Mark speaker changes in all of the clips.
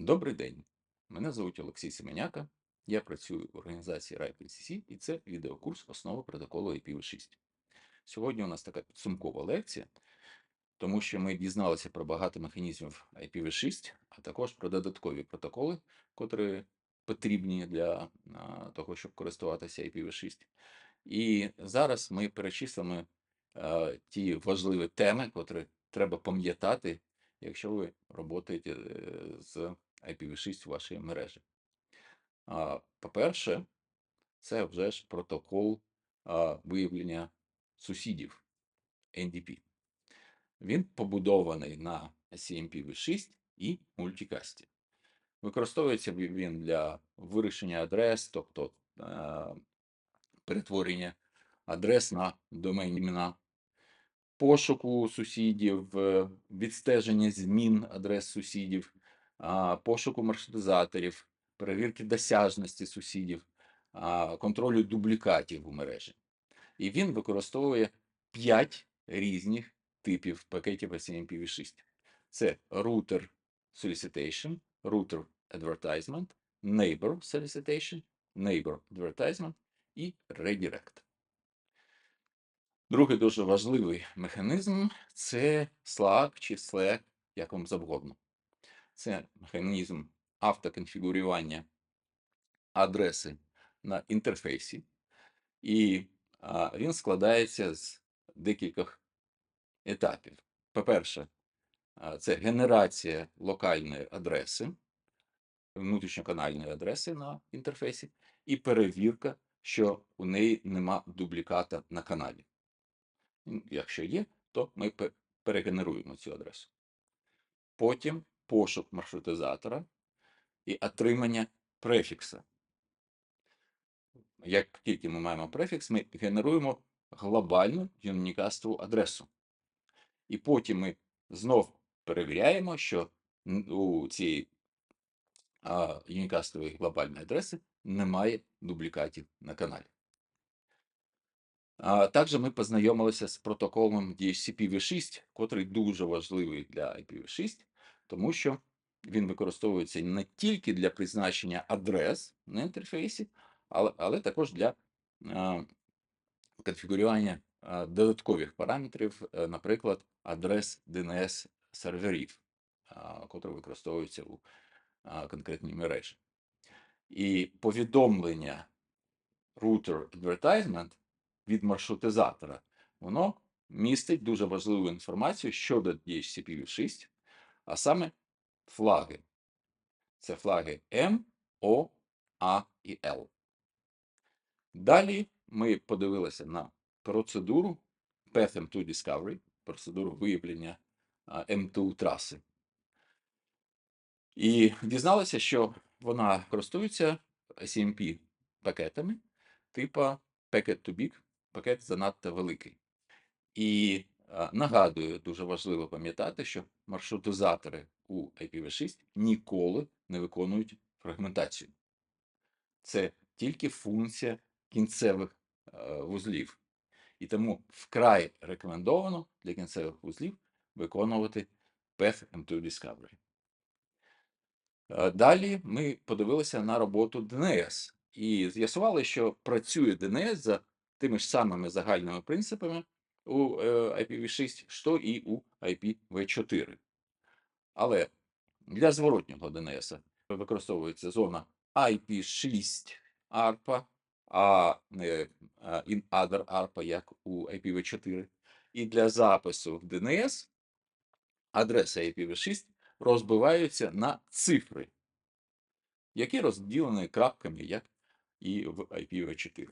Speaker 1: Добрий день. Мене звуть Олексій Семеняка. Я працюю в організації RIPE-LCC і це відеокурс основи протоколу IPv6. Сьогодні у нас така підсумкова лекція, тому що ми дізналися про багато механізмів IPv6, а також про додаткові протоколи, котрі потрібні для того, щоб користуватися IPv6. І зараз ми перечислимо е, ті важливі теми, котрі треба пам'ятати, якщо ви працюєте з IPv6 в вашій мережі. По-перше, це вже ж протокол виявлення сусідів NDP. Він побудований на CMPv6 і мультикасті. Використовується він для вирішення адрес, тобто перетворення адрес на доменні імена, пошуку сусідів, е, відстеження змін адрес сусідів, пошуку маршрутизаторів, перевірки досяжності сусідів, контролю дублікатів у мережі. І він використовує 5 різних типів пакетів SMPv6. Це router solicitation, router advertisement, neighbor solicitation, neighbor advertisement і redirect. Другий дуже важливий механізм це Slack чи Slack, як вам завгодно. Це механізм автоконфігурування адреси на інтерфейсі, і він складається з декількох етапів. По-перше, це генерація локальної адреси, внутрішньоканальної адреси на інтерфейсі, і перевірка, що у неї нема дубліката на каналі. Якщо є, то ми перегенеруємо цю адресу. Потім пошук маршрутизатора і отримання префікса. Як тільки ми маємо префікс, ми генеруємо глобальну юнікастову адресу. І потім ми знов перевіряємо, що у цієї юнікастової глобальної адреси немає дублікатів на каналі. А також ми познайомилися з протоколом DHCP-V6, котрий дуже важливий для IPv6, тому що він використовується не тільки для призначення адрес на інтерфейсі, але, але також для а, конфігурування а, додаткових параметрів, е, наприклад, адрес DNS серверів, а, котрі використовуються у а, конкретній мережі. І повідомлення router advertisement від маршрутизатора, воно містить дуже важливу інформацію щодо DHCP 6, а саме флаги. Це флаги M, O, A і L. Далі ми подивилися на процедуру Path M2 Discovery, процедуру виявлення а, M2 траси. І дізналися, що вона користується SMP пакетами типу Packet to Big, пакет занадто великий. І а, нагадую, дуже важливо пам'ятати, що маршрутизатори у IPv6 ніколи не виконують фрагментацію. Це тільки функція кінцевих е, вузлів. І тому вкрай рекомендовано для кінцевих вузлів виконувати Path M2 Discovery. Е, Далі ми подивилися на роботу DNS і з'ясували, що працює DNS за тими ж самими загальними принципами у е, IPv6, що і у IPv4. Але для зворотнього DNS використовується зона IP6 ARPA, а не in other ARPA, як у IPv4. І для запису в DNS адреси IPv6 розбиваються на цифри, які розділені крапками, як і в IPv4.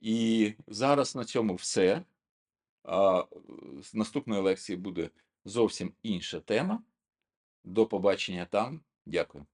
Speaker 1: І зараз на цьому все. А, З наступної лекції буде зовсім інша тема. До побачення там. Дякую.